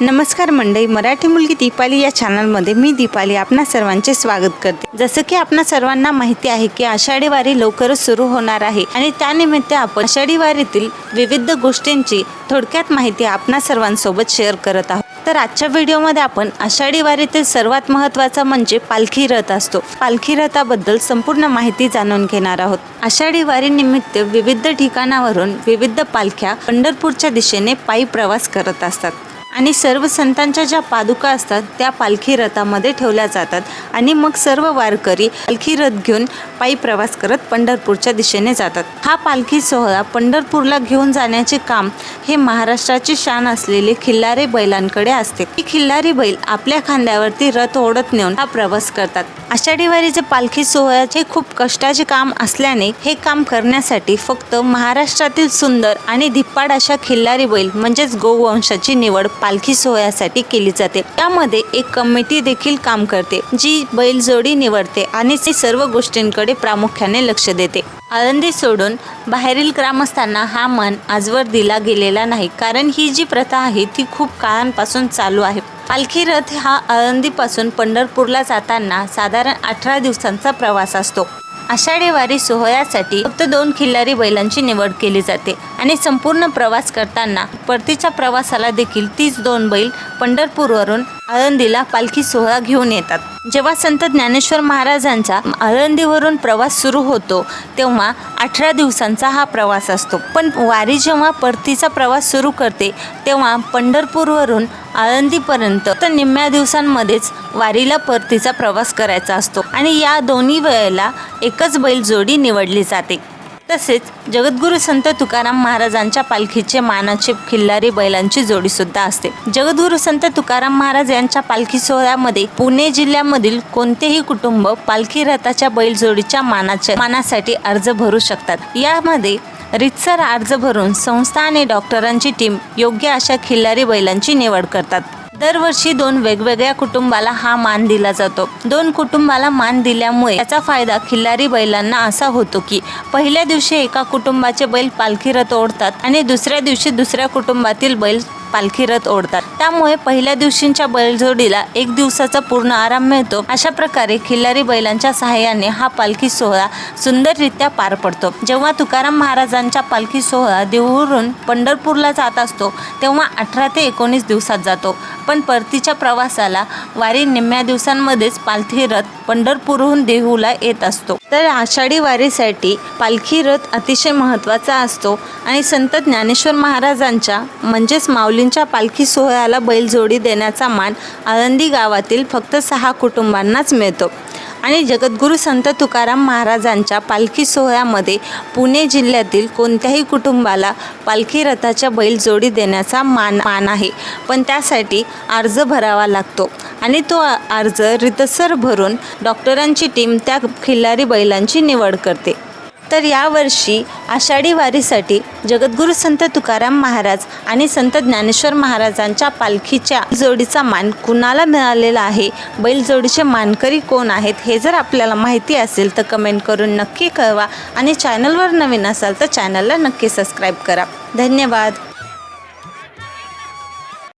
नमस्कार मंडळी मराठी मुलगी दीपाली या चॅनलमध्ये मी दीपाली आपणा सर्वांचे स्वागत करते. जसं की आपणा सर्वांना माहिती आहे की आषाढी वारी लवकरच सुरू होणार आहे आणि त्यानिमित्त आपण आषाढी वारीतील विविध गोष्टींची थोडक्यात माहिती आपणा सर्वांसोबत शेअर करत आहोत. तर आजच्या व्हिडिओमध्ये आपण आषाढी वारीतील सर्वात महत्त्वाचा म्हणजे पालखी रथ असतो. पालखी रथाबद्दल संपूर्ण माहिती जाणून घेणार आहोत. आषाढी वारीनिमित्त विविध ठिकाणावरून विविध पालख्या पंढरपूरच्या दिशेने पायी प्रवास करत असतात. आणि सर्व संतांच्या ज्या पादुका असतात त्या पालखी रथामध्ये ठेवल्या जातात. आणि मग सर्व वारकरी पालखी रथ घेऊन पायी प्रवास करत पंढरपूरच्या दिशेने जातात. हा पालखी सोहळा पंढरपूरला घेऊन जाण्याचे काम हे महाराष्ट्राची शान असलेले खिल्लारे बैलांकडे असते. ही खिल्लारी बैल आपल्या खांद्यावरती रथ ओढत नेऊन हा प्रवास करतात. आषाढी वारीचे पालखी सोहळ्याचे खूप कष्टाचे काम असल्याने हे काम करण्यासाठी फक्त महाराष्ट्रातील सुंदर आणि धिप्पाड अशा खिल्लारी बैल म्हणजेच गोवंशाची निवड पालखी सोहळ्यासाठी केली जाते. त्यामध्ये एक कमिटी देखील काम करते जी बैलजोडी निवडते आणि ती सर्व गोष्टींकडे प्रामुख्याने लक्ष देते. आळंदी सोडून बाहेरील ग्रामस्थांना हा मन आजवर दिला गेलेला नाही कारण ही जी प्रथा आहे ती खूप काळांपासून चालू आहे. पालखी रथ हा आळंदीपासून पंढरपूरला जाताना साधारण अठरा दिवसांचा प्रवास असतो. आषाढी वारी सोहळ्यासाठी फक्त दोन खिल्लारी बैलांची निवड केली जाते आणि संपूर्ण प्रवास करताना परतीच्या प्रवासाला देखील तीच दोन बैल पंढरपूरवरून आळंदीला पालखी सोहळा घेऊन येतात. जेव्हा संत ज्ञानेश्वर महाराजांचा आळंदीवरून प्रवास सुरू होतो तेव्हा अठरा दिवसांचा हा प्रवास असतो. पण वारी जेव्हा परतीचा प्रवास सुरू करते तेव्हा पंढरपूरवरून आळंदीपर्यंत तर निम्म्या दिवसांमध्येच वारीला परतीचा प्रवास करायचा असतो. आणि या दोन्ही वेळेला एकच बैल जोडी निवडली जाते. तसेच जगद्गुरू संत तुकाराम महाराजांच्या पालखीचे मानाचे खिल्लारी बैलांची जोडी सुद्धा असते. जगद्गुरू संत तुकाराम महाराज यांच्या पालखी सोहळ्यामध्ये पुणे जिल्ह्यामधील कोणतेही कुटुंब पालखी रथाच्या बैलजोडीच्या मानाच्या मानासाठी अर्ज भरू शकतात. यामध्ये रितसर अर्ज भरून संस्था आणि डॉक्टरांची टीम योग्य अशा खिल्लारी बैलांची निवड करतात. दरवर्षी दोन वेगवेगळ्या कुटुंबाला हा मान दिला जातो. दोन कुटुंबाला मान दिल्यामुळे याचा फायदा खिल्लारी बैलांना असा होतो की पहिल्या दिवशी एका कुटुंबाचे बैल पालखी रथ ओढतात आणि दुसऱ्या दिवशी दुसऱ्या कुटुंबातील बैल पालखी रथ ओढतात. त्यामुळे पहिल्या दिवशींच्या बैलजोडीला एक दिवसाचा पूर्ण आराम मिळतो. अशा प्रकारे खिल्लारी बैलांच्या सहाय्याने हा पालखी सोहळा सुंदररित्या पार पडतो. जेव्हा तुकाराम महाराजांच्या पालखी सोहळा देहूवरून पंढरपूरला जात असतो तेव्हा अठरा ते एकोणीस दिवसात जातो. पण परतीच्या प्रवासाला वारी निम्म्या दिवसांमध्येच पालखी रथ पंढरपूरहून देहूला येत असतो. तर आषाढी वारीसाठी पालखी रथ अतिशय महत्त्वाचा असतो आणि संत ज्ञानेश्वर महाराजांच्या म्हणजेच माऊलींच्या पालखी सोहळ्याला बैलजोडी देण्याचा मान आळंदी गावातील फक्त सहा कुटुंबांनाच मिळतो. आणि जगद्गुरू संत तुकाराम महाराजांच्या पालखी सोहळ्यामध्ये पुणे जिल्ह्यातील कोणत्याही कुटुंबाला पालखी रथाच्या बैलजोडी देण्याचा मान मान आहे. पण त्यासाठी अर्ज भरावा लागतो. आणि तो अर्ज रितसर भरून डॉक्टरांची टीम त्या खिल्लारी बैलांची निवड करते. तर यावर्षी आषाढी वारीसाठी जगद्गुरू संत तुकाराम महाराज आणि संत ज्ञानेश्वर महाराजांच्या पालखीच्या जोडीचा मान कुणाला मिळालेला आहे? बैलजोडीचे मानकरी कोण आहेत? हे जर आपल्याला माहिती असेल तर कमेंट करून नक्की कळवा आणि चॅनलवर नवीन असाल तर चॅनलला नक्की सबस्क्राईब करा. धन्यवाद.